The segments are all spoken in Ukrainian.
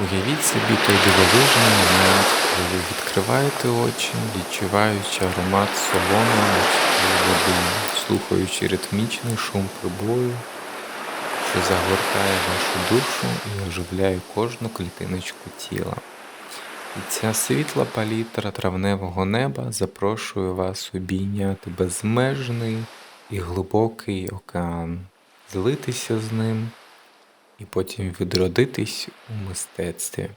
Уявіть собі той дивовижний момент, коли ви відкриваєте очі, відчуваючи аромат солоної морської води, слухаючи ритмічний шум прибою, що загортає вашу душу і оживляє кожну клітиночку тіла. І ця світла палітра травневого неба запрошує вас обійняти безмежний і глибокий океан, злитися з ним і потім відродитись у мистецтві.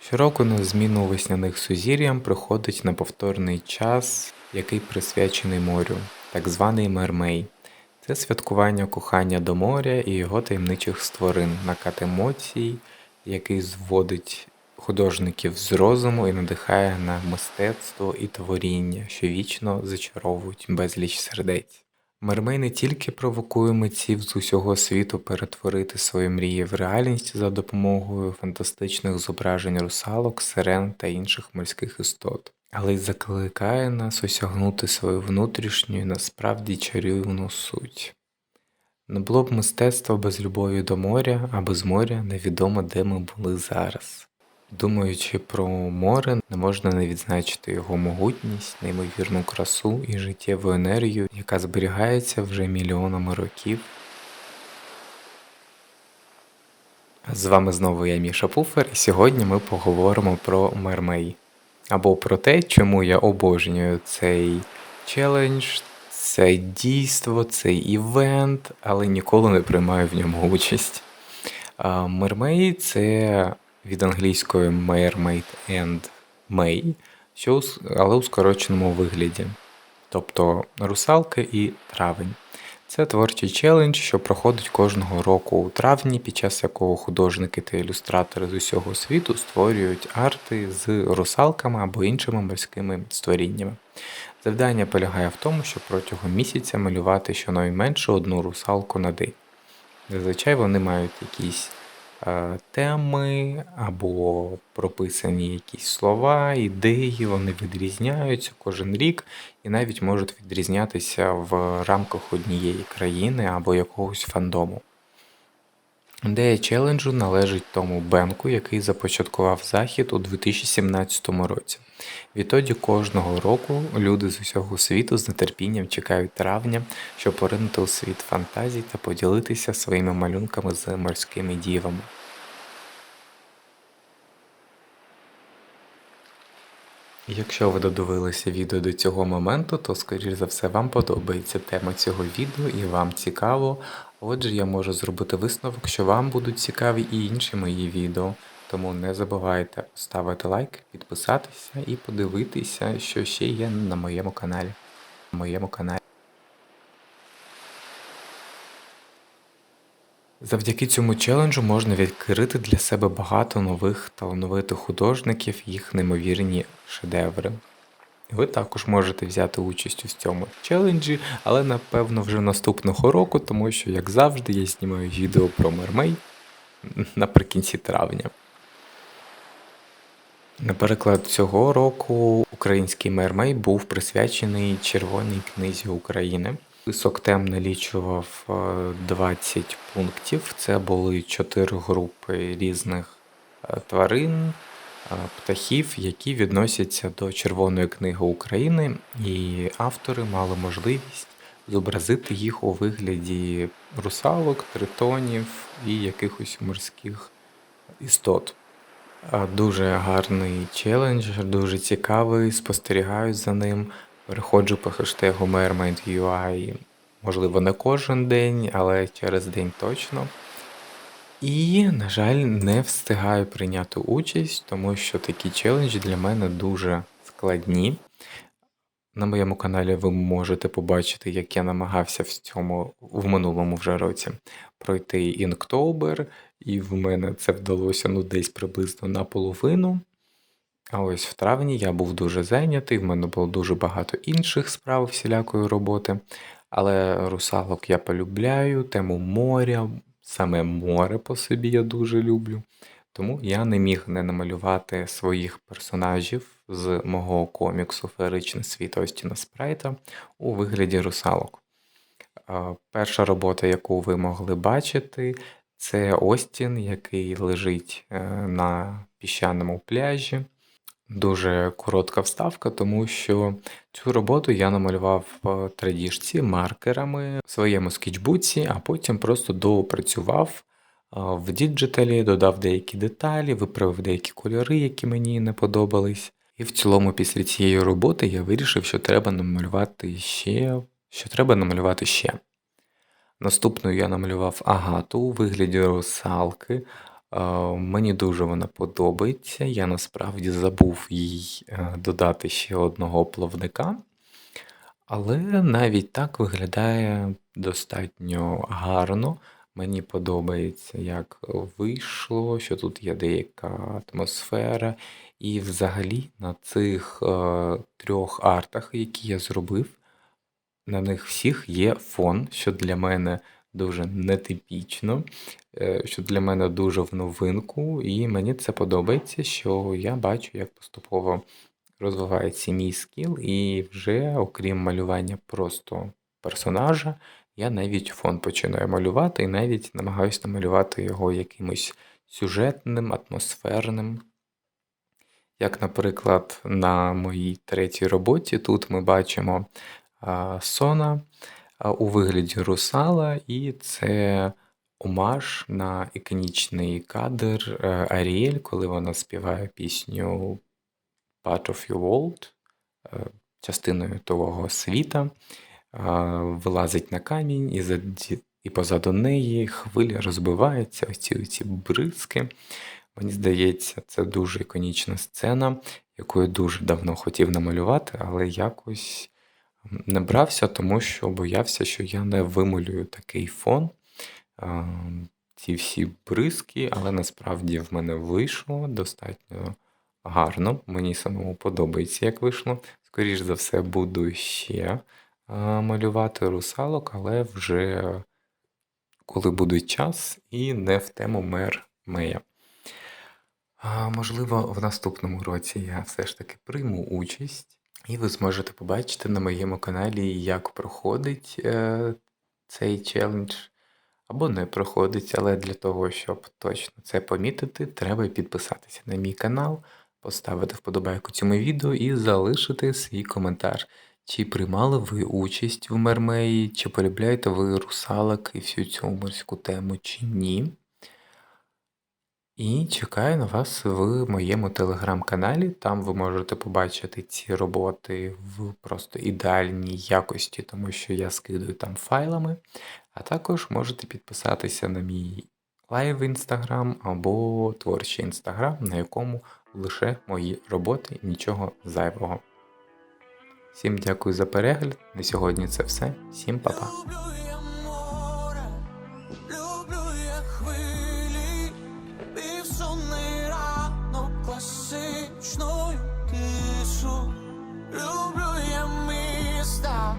Щороку на зміну весняних сузір'ям приходить неповторний час, який присвячений морю, так званий мермей. Це святкування кохання до моря і його таємничих створин, накат емоцій, який зводить художників з розуму і надихає на мистецтво і творіння, що вічно зачаровують безліч сердець. Мермей не тільки провокує митців з усього світу перетворити свої мрії в реальність за допомогою фантастичних зображень русалок, сирен та інших морських істот, але й закликає нас осягнути свою внутрішню і насправді чарівну суть. Не було б мистецтва без любові до моря, а без моря невідомо, де ми були зараз. Думаючи про море, не можна не відзначити його могутність, неймовірну красу і життєву енергію, яка зберігається вже мільйонами років. З вами знову я Міша Пуфер, і сьогодні ми поговоримо про мермей. Або про те, чому я обожнюю цей челендж, це дійство, цей івент, але ніколи не приймаю в ньому участь. Мермей це від англійської mermaid and may, що але у скороченому вигляді, тобто русалки і травень. Це творчий челендж, що проходить кожного року у травні, під час якого художники та ілюстратори з усього світу створюють арти з русалками або іншими морськими створіннями. Завдання полягає в тому, щоб протягом місяця малювати щонайменше одну русалку на день. Зазвичай вони мають якісь теми або прописані якісь слова, ідеї, вони відрізняються кожен рік і навіть можуть відрізнятися в рамках однієї країни або якогось фандому. Ідея челенджу належить тому Бенку, який започаткував захід у 2017 році. Відтоді кожного року люди з усього світу з нетерпінням чекають травня, щоб поринути у світ фантазій та поділитися своїми малюнками з морськими дівами. Якщо ви додивилися відео до цього моменту, то, скоріш за все, вам подобається тема цього відео і вам цікаво. Отже, я можу зробити висновок, що вам будуть цікаві і інші мої відео. Тому не забувайте ставити лайк, підписатися і подивитися, що ще є на моєму каналі. На моєму каналі. Завдяки цьому челенджу можна відкрити для себе багато нових талановитих художників, їх неймовірні шедеври. Ви також можете взяти участь у цьому челенджі, але напевно вже наступного року, тому що, як завжди, я знімаю відео про мермей наприкінці травня. Наприклад, цього року український мермей був присвячений Червоній книзі України. Список тем налічував е, 20 пунктів. Це були чотири групи різних е, тварин, е, птахів, які відносяться до Червоної книги України, і автори мали можливість зобразити їх у вигляді русалок, тритонів і якихось морських істот. Дуже гарний челендж, дуже цікавий, спостерігаю за ним. Переходжу по хештегу mermaid.ui, можливо, не кожен день, але через день точно. І, на жаль, не встигаю прийняти участь, тому що такі челенджі для мене дуже складні. На моєму каналі ви можете побачити, як я намагався в цьому в минулому вже році пройти Інктобер, і в мене це вдалося ну десь приблизно наполовину. А ось в травні я був дуже зайнятий, в мене було дуже багато інших справ всілякої роботи. Але русалок я полюбляю, тему моря, саме море по собі я дуже люблю. Тому я не міг не намалювати своїх персонажів з мого коміксу Феєричний світ Остіна Спрайта у вигляді русалок. Перша робота, яку ви могли бачити, Це Остін, який лежить е, на піщаному пляжі. Дуже коротка вставка, тому що цю роботу я намалював в традіжці маркерами в своєму скетчбуці, а потім просто доопрацював в діджиталі, додав деякі деталі, виправив деякі кольори, які мені не подобались. І в цілому, після цієї роботи я вирішив, що треба намалювати ще, що треба намалювати ще. Наступною я намалював агату у вигляді русалки. Е, Мені дуже вона подобається. Я насправді забув їй е, додати ще одного плавника. Але навіть так виглядає достатньо гарно. Мені подобається, як вийшло, що тут є деяка атмосфера. І взагалі на цих е, трьох артах, які я зробив, на них всіх є фон, що для мене дуже нетипічно, е, що для мене дуже в новинку, і мені це подобається, що я бачу, як поступово розвивається мій скіл, і вже, окрім малювання просто персонажа, я навіть фон починаю малювати, і навіть намагаюся намалювати його якимось сюжетним, атмосферним. Як, наприклад, на моїй третій роботі, тут ми бачимо а, Сона у вигляді русала, і це омаж на іконічний кадр е, Аріель, коли вона співає пісню Part of Your World, е, частиною того світа, вилазить на камінь, і, заді- і позаду неї хвиля розбивається, ось ці, ці бризки. Мені здається, це дуже іконічна сцена, яку я дуже давно хотів намалювати, але якось не брався, тому що боявся, що я не вималюю такий фон, ці всі бризки, але насправді в мене вийшло достатньо гарно. Мені самому подобається, як вийшло. Скоріш за все, буду ще малювати русалок, але вже коли буде час і не в тему мер Мея. Можливо, в наступному році я все ж таки прийму участь, і ви зможете побачити на моєму каналі, як проходить е, цей челендж, або не проходить, але для того, щоб точно це помітити, треба підписатися на мій канал, поставити вподобайку цьому відео і залишити свій коментар. Чи приймали ви участь в Мермеї, чи полюбляєте ви русалок і всю цю морську тему, чи ні? І чекаю на вас в моєму телеграм-каналі. Там ви можете побачити ці роботи в просто ідеальній якості, тому що я скидаю там файлами. А також можете підписатися на мій лайв інстаграм або творчий інстаграм, на якому лише мої роботи нічого зайвого. Всім дякую за перегляд. На сьогодні це все. Всім па-па. пуста,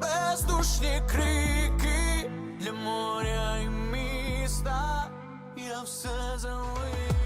бездушні крики для моря і міста, я все залив.